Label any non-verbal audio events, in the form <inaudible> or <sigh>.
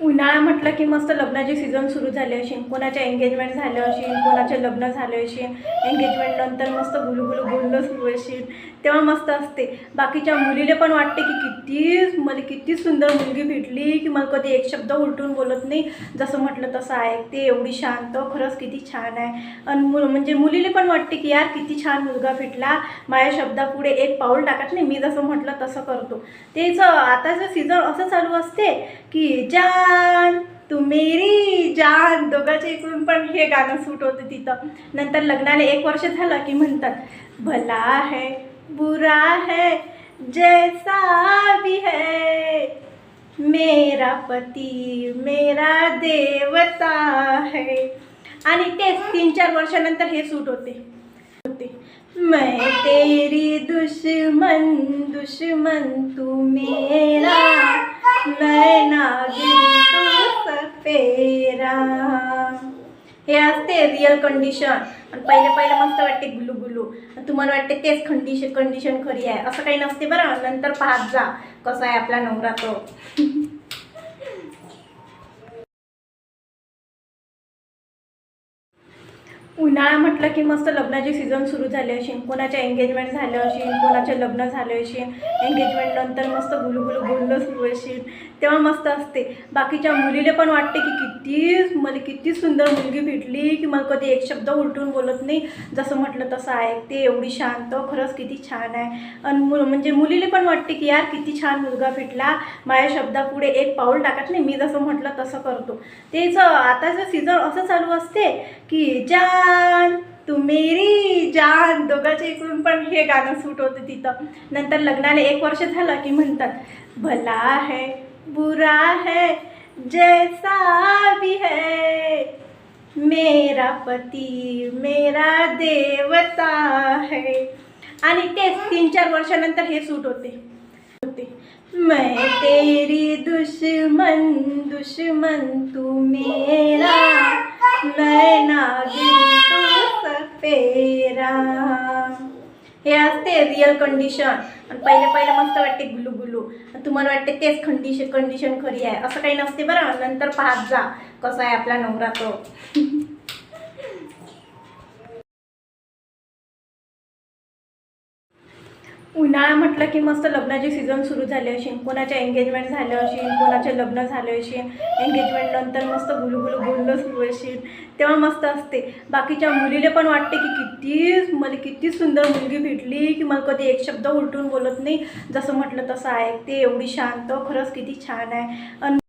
उन्हाळा म्हटलं की मस्त लग्नाचे सीझन सुरू झाले असेल कोणाच्या एंगेजमेंट झालं असेल कोणाचे लग्न झाले असेल एंगेजमेंट नंतर मस्त गुलुगुलू बोलणं सुरू असेल तेव्हा मस्त असते. बाकीच्या मुलीला पण वाटते की किती मला किती सुंदर मुलगी भेटली की मला कधी एक शब्द उलटून बोलत नाही. जसं म्हटलं तसं आहे. ते एवढी शांत खरंच किती छान आहे. आणि मु म्हणजे मुलीला पण वाटते की यार किती छान मुलगा भेटला. माझ्या शब्दापुढे एक पाऊल टाकत नाही. मी जसं म्हटलं तसं करतो. तेच आताचं सीझन असं चालू असते की ज्या जान तू मेरी जान. दोघांच्या इकडून पण हे गाणं सूट होतं तिथं. नंतर लग्नाला एक वर्ष झालं की म्हणतात भला है बुरा है जैसा भी है. मेरा पती मेरा देवता है. आणि तेच तीन चार वर्षानंतर हे सूट होते. होते. मैं तेरी दुश्मन दुश्मन तू मेरा मैं नागिन. हे असते रिअल कंडिशन आणि पहिले पहिले मस्त वाटते गुलू गुलू. आणि तुम्हाला वाटते तेच कंडिशन कंडिशन खरी आहे. असं काही नसते बरं. नंतर पाहत जा कसा आहे आपला नवरा तो. उन्हाळा म्हटलं की मस्त लग्नाचे सीझन सुरू झाले असेल कोणाच्या एंगेजमेंट झालं असेल कोणाचे लग्न झाले असेल एंगेजमेंट नंतर मस्त गुलुगुलू बोलणं सुरू असेल तेव्हा मस्त असते. बाकीच्या मुलीला पण वाटते की किती मला किती सुंदर मुलगी भेटली की मला कधी एक शब्द उलटून बोलत नाही. जसं म्हटलं तसं आहे. ते एवढी शांत खरंच किती छान आहे. आणि मु म्हणजे मुलीला पण वाटते की यार किती छान मुलगा भेटला. माझ्या शब्दापुढे एक पाऊल टाकत नाही. मी जसं म्हटलं तसं करतो. तेच आताचं सीझन असं चालू असते की ज्या जान तू मेरी जान. दोघांच्या इकडून पण हे गाणं सूट होतं तिथं. नंतर लग्नाला एक वर्ष झालं की म्हणतात भला है बुरा है जैसा भी है. मेरा पती मेरा देवता है. आणि तेच तीन चार वर्षानंतर हे सूट होते. होते. मैं तेरी दुश्मन दुश्मन तू मेरा मैं नागिन हे असते रिअल कंडिशन आणि पहिले पहिले मस्त वाटते गुलू गुलू. आणि तुम्हाला वाटते तेच कंडिशन कंडिशन खरी आहे. असं काही नसते बरं. नंतर पाहत जा. कसा आहे आपला नवरा तो. <laughs> उन्हाळा म्हटलं की मस्त लग्नाचे सीझन सुरू झाली असेल कोणाच्या एंगेजमेंट झालं असेल कोणाचे लग्न झाले असेल एंगेजमेंट नंतर मस्त गुलगुलू बोलणं सुरू असेल तेव्हा मस्त असते. बाकीच्या मुलीला पण वाटते की किती मला किती सुंदर मुलगी भेटली की मला कधी एक शब्द उलटून बोलत नाही. जसं म्हटलं तसं ऐकते एवढी शांत खरंच किती छान आहे. आणि